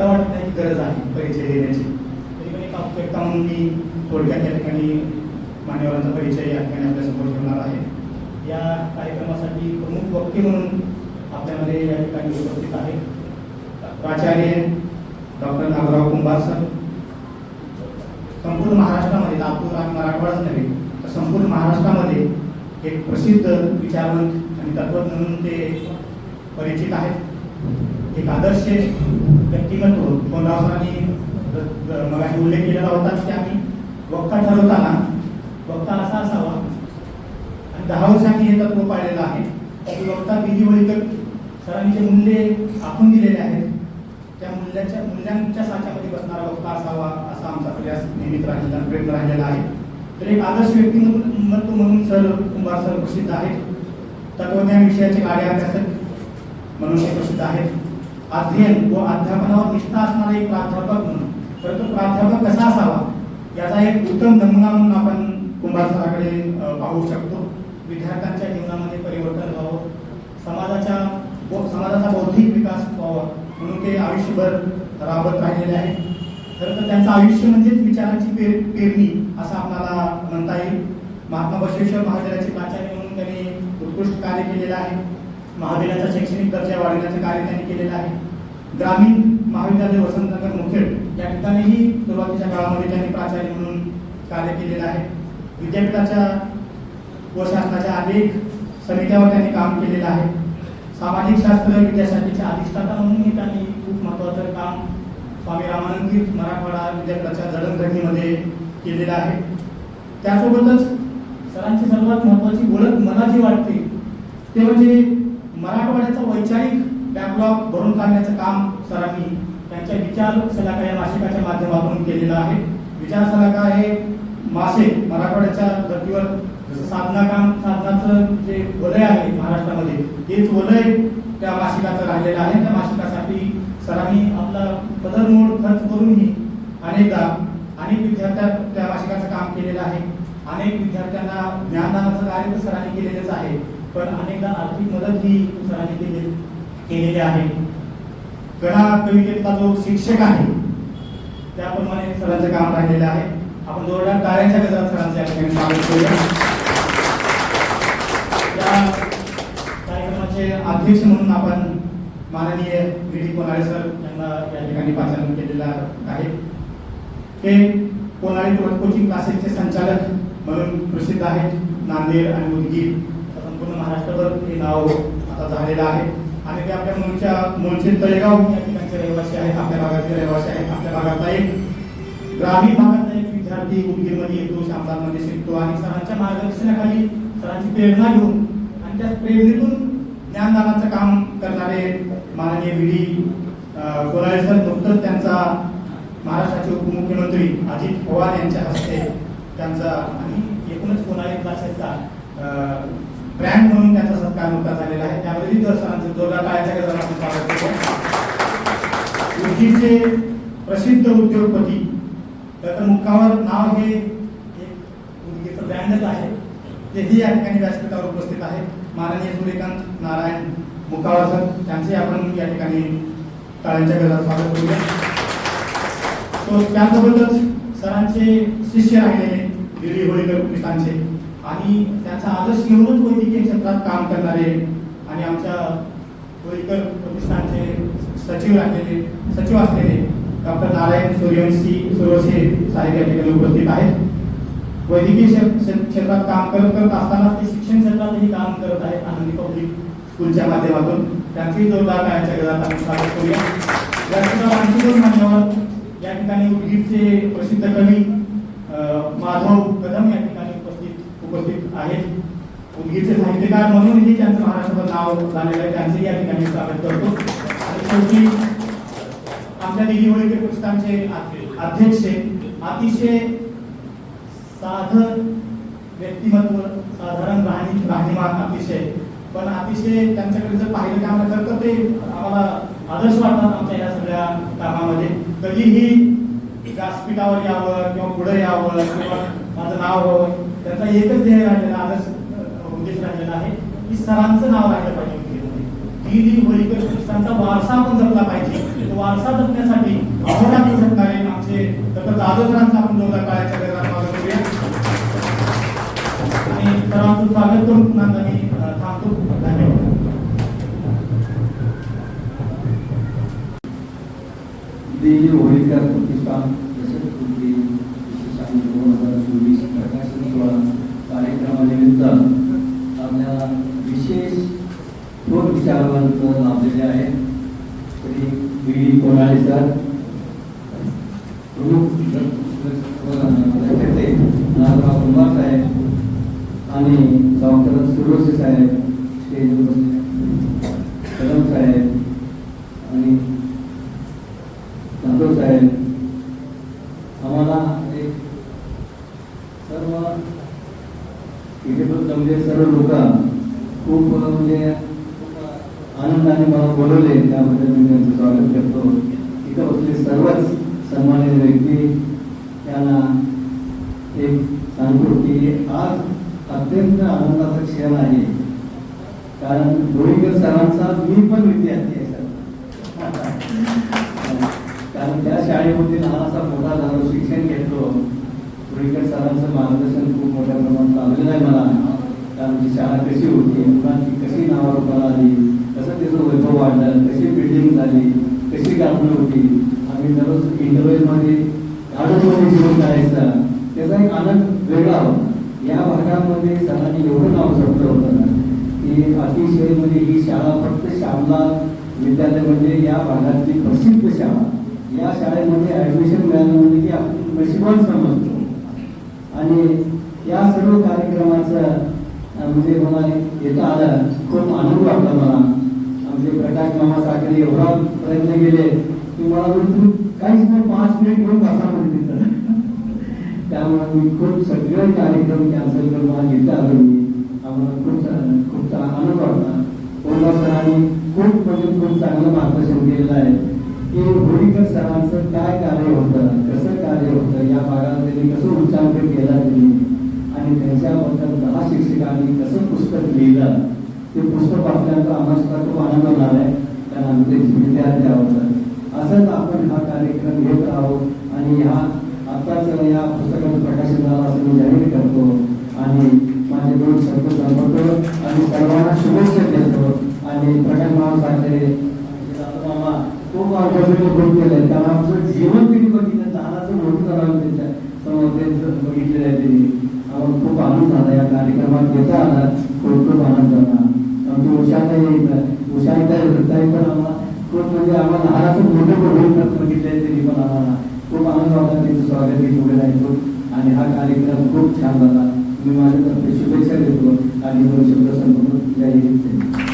मला वाटत नाही गरज आहे परिचय देण्याची. तरी एक आवश्यकता म्हणून मी थोडक्यात या ठिकाणी मान्यवरांचा परिचय या ठिकाणी आपल्यासमोर ठेवणार आहे. या कार्यक्रमासाठी प्रमुख वक्ते म्हणून आपल्यामध्ये या ठिकाणी उपस्थित आहेत प्राचार्य डॉक्टर नागराव कुंभार सर संपूर्ण महाराष्ट्रामध्ये नागपूर आणि मराठवाडाच नव्हे तर संपूर्ण महाराष्ट्रामध्ये एक प्रसिद्ध विचारवंत आणि तत्वज्ञ म्हणून ते परिचित आहेत. एक आदर्श व्यक्तिमत्व कोणराव सरांनी मगाशी उल्लेख केलेला होता की आम्ही वक्ता ठरवताना वक्ता असा असावा आणि दहा वर्षांनी हे तत्व पाळलेलं आहे की वक्ता विधी वैकल सरांनी जे मूल्ये आखून दिलेले आहेत. त्या मूल्याच्या मूल्यांच्या साच्यामध्ये बसणारा वक्ता असावा असा आमचा प्रयास नेहमीच राहिलेला प्रयत्न राहिलेला आहे. तर एक आदर्श व्यक्तिमत्व म्हणून सर कुंभार सर प्रसिद्ध आहेत. तत्वज्ञान विषयाचे कार्य अभ्यासक म्हणून ते प्रसिद्ध आहेत. अध्ययन व अध्यापनावर निष्ठा असणारा एक प्राध्यापक म्हणून. परंतु प्राध्यापक कसा असावा? याचा एक उत्तम नमुना म्हणून आपण कुंभार सराकडे पाहू शकतो. विद्यार्थ्यांच्या जीवनामध्ये परिवर्तन व्हावं. समाजाच्या व समाजाचा बौद्धिक विकास व्हावा म्हणून ते आयुष्यभर राबत राहिलेले आहे खरं तर त्यांचं आयुष्य म्हणजेच विचारांची पेर पेरणी असं आपल्याला म्हणता येईल. महात्मा बसवेश्वर महाराजांचे प्राचार्य म्हणून त्यांनी उत्कृष्ट कार्य केलेलं आहे. महाविद्यालयाचा शैक्षणिक दर्जा वाढवण्याचं कार्य त्यांनी केलेलं आहे. ग्रामीण महाविद्यालय वसंतनगर मुखेड या ठिकाणीही सुरुवातीच्या काळामध्ये त्यांनी प्राचार्य म्हणून कार्य केलेलं आहे. विद्यापीठाच्या व शासनाच्या अनेक समित्यावर त्यांनी काम केलेलं आहे. सामाजिक शास्त्र विद्याशाखेच्या अधिष्ठाता म्हणूनही त्यांनी खूप महत्त्वाचं काम स्वामी रामानंद तीर्थ मराठवाडा विद्यापीठाच्या जडणघडणीमध्ये केलेलं आहे. त्यासोबतच सरांची सर्वात महत्त्वाची ओळख मला जी वाटते ते म्हणजे मराठवाड्याचा वैचारिक बॅकलॉग भरून काढण्याचं काम सरांनी त्यांच्या विचार सलाका या मासिकाच्या माध्यमातून केलेलं आहे. विचार सलाका हे मासे मराठवाड्याच्या धर्तीवर जसं साधना काम साधनाचं जे वलय आहे महाराष्ट्रामध्ये तेच वलय त्या मासिकाचं राहिलेलं आहे. त्या मासिकासाठी सरांनी आपला पदरमोड खर्च करूनही अनेकदा अनेक विद्यार्थ्या त्या मासिकाचं काम केलेलं आहे. अनेक विद्यार्थ्यांना ज्ञानदानाचं कार्य सरांनी केलेलंच आहे. पण अनेकदा आर्थिक मदत ही सरांनी केली केलेली आहे. गणा कवितेतला जो शिक्षक आहे त्याप्रमाणे सरांचं काम राहिलेलं आहे. आपण जोरदार टाळ्यांच्या गजरात सरांचे या ठिकाणी स्वागत करूया. या कार्यक्रमाचे अध्यक्ष म्हणून आपण माननीय व्ही डी कोणाळे सर यांना या ठिकाणी पाचारण केलेलं आहे. ते कोणाळे कोचिंग क्लासेसचे संचालक म्हणून प्रसिद्ध आहेत नांदेड आणि उदगीर. महाराष्ट्रभर हे नाव आता झालेलं आहे. आणि ते आपल्या मूळच्या मूळचे तळेगाव या ठिकाणचे रहिवासी आहेत आपल्या भागाचे रहिवासी आहेत आपल्या भागातला एक ग्रामीण भागातला एक विद्यार्थी उदगीरमध्ये येतो शामदारमध्ये शिकतो. आणि सरांच्या मार्गदर्शनाखाली सरांची प्रेरणा घेऊन आणि त्या प्रेरणेतून ज्ञानदानाचं काम करणारे माननीय व्ही. डी. कोराळे सर नुकतंच त्यांचा महाराष्ट्राचे उपमुख्यमंत्री अजित पवार यांच्या हस्ते त्यांचा आणि एकूणच कोणाळे क्लासेसचा ब्रँड म्हणून त्यांचा सत्कार नुकता झालेला आहे. त्यामध्ये जर सरांचं जोरदार टाळ्याच्या गजरात आपण स्वागत करतो. उर्जीचे प्रसिद्ध उद्योगपती त्याचं मुक्कावर नाव हे एक उर्जीचं ब्रँडच आहे. तेही या ठिकाणी व्यासपीठावर उपस्थित आहेत माननीय सूर्यकांत नारायण मुखावर सर त्यांचे आपण या ठिकाणी टाळ्यांच्या गजरात स्वागत करूया. तो त्यासोबतच सरांचे शिष्य राहिलेले दिल्ली होळीकर प्रतिष्ठानचे आणि त्यांचा आदर्श घेऊनच वैद्यकीय क्षेत्रात काम करणारे आणि आमच्या होळीकर प्रतिष्ठानचे सचिव राहिलेले सचिव असलेले डॉक्टर नारायण सूर्यवंशी सुरवसे साहेब या ठिकाणी उपस्थित आहेत. वैद्यकीय क्षेत्रात काम करत करत असताना ते शिक्षण क्षेत्रातही काम करत आहेत आनंदी पब्लिक स्कूलच्या माध्यमातून. त्यांचेही जोरदार काळाच्या गजात आम्ही स्वागत करूया. यासुद्धा आणखी दोन मान्यवर या ठिकाणी उदगीरचे प्रसिद्ध कवी माधव कदम या उपस्थित आहेत. उदगीरचे साहित्यकार म्हणूनही त्यांचं महाराष्ट्रात नाव झालेलं आहे. त्यांचंही या ठिकाणी स्वागत करतो. आणि शेवटी आमच्या दिल्ली होळीकर पुस्तकांचे अध्यक्ष अतिशय साधं व्यक्तिमत्व साधारण राहणी राहणीमान अतिशय. पण अतिशय त्यांच्याकडे जर पाहिलं काम तर तर ते आम्हाला आदर्श वाटतात आमच्या या सगळ्या कामामध्ये. कधीही व्यासपीठावर यावं किंवा पुढे यावं किंवा माझं नाव व्हावं त्याचा एकच ध्येय राहिलेला आदर्श उद्देश राहिलेला आहे की सरांचं नाव राहिलं पाहिजे उदगीरमध्ये. होळीकर प्रतिष्ठानचा वारसा आपण जपला पाहिजे तो वारसा जपण्यासाठी अहोरात्र शकणार आमचे डॉक्टर जाधव सरांचा आपण जोरदार काळाच्या गरजा स्वागत करूया. आणि सरांचं स्वागत करून पुन्हा मी थांबतो. धन्यवाद. दिल्ली होळीकर प्रतिष्ठान यशस्वी विशेष दोन हजार चोवीस प्रकाशन सोहळा कार्यक्रमानिमित्त आपल्याला विशेष दोन विचारवंत लाभलेले आहेत. Shri B Konale sir? प्रमुख नेते साहेब आणि डॉक्टर सुरोसे साहेब स्टेजवर कदम साहेब आणि जाधव साहेब. आम्हाला एक सर्व इथे पण जमले सर्व लोक खूप म्हणजे आनंदाने मला बोलवले. त्याबद्दल मी त्यांचं स्वागत करतो. इथं बसले सर्वच सन्मानित व्यक्ती त्यांना एक सांगतो की आज अत्यंत आनंदाचा क्षण आहे. कारण गोळीकर सरांचा मी पण विद्यार्थी आहे सर. कारण त्या शाळेमध्ये लहानसा मोठा झालो शिक्षण घेतलो. गोळीकर सरांचं मार्गदर्शन खूप मोठ्या प्रमाणात लाभलेलं आहे. आमची शाळा कशी होती मुलांची कशी नावारूपाला आली कसं त्याचं वैभव वाढलं कशी बिल्डिंग झाली कशी गाभण होती आम्ही दररोज इंटरव्ह्यूमध्ये गार्डनमध्ये जीवन करायचं त्याचा एक आनंद वेगळा होता. या भागामध्ये सरांनी एवढं नाव जपलं होतं ना की अतिशय म्हणजे ही शाळा फक्त श्यामला विद्यालय म्हणजे या भागातली प्रसिद्ध शाळा. या शाळेमध्ये ऍडमिशन मिळालं म्हणजे की आपण नशिबान समजतो. आणि या सर्व कार्यक्रमाचं म्हणजे मला येता आलं खूप आनंद वाटला मला. आमचे प्रकाश मामा साखरे एवढा प्रयत्न केले की मला म्हणून तुम्ही काहीच नाही पाच मिनिट घेऊन बसा म्हणजे तिथं. त्यामुळे मी खूप सगळे कार्यक्रम कॅन्सल करून मला घेता आलो. मी आम्हाला खूप खूप आनंद वाटला. ओला सरांनी खूप म्हणजे खूप चांगलं मार्गदर्शन केलेलं आहे. की होळीकर सरांचं काय कार्य होतं कसं कार्य होतं या भागात त्यांनी कसं उच्चांकन केला त्यांनी आणि त्यांच्याबद्दल दहा शिक्षकांनी कसं पुस्तक लिहिलं ते पुस्तक वाचल्यानंतर आम्हाला सुद्धा खूप आनंद होणार आहे कारण आमचे विद्यार्थी आवडतात असंच आपण हा कार्यक्रम घेत आहोत आणि ह्या आत्ताच या पुस्तकाचं प्रकाशन झालं असं मी जाहीर करतो. आणि माझे दोन शब्द संपवतो आणि सर्वांना शुभेच्छा देतो. आणि प्रकाश मामा साखरे मामा खूप आमच्यासाठी खूप केलंय. कारण आमचं जीवन त्यांनी बघितलं लहानाचं मोठं करावं त्यांच्यासमोर. त्यांचं बघितलेलं आहे त्यांनी झाला या कार्यक्रमात घेता आला. खूप खूप आनंद झाला आमची उषाताई उषाताई वृत्ताई पण आम्हाला खूप म्हणजे आम्हाला लहानाचं मोठं होईल बघितलंय तरी पण आम्हाला. खूप आनंद वाटला त्यांचं स्वागत हे पुढे राहतो. आणि हा कार्यक्रम खूप छान झाला मी माझ्यातर्फे शुभेच्छा देतो. आणि दोन शब्द संपूर्ण जय हिंद.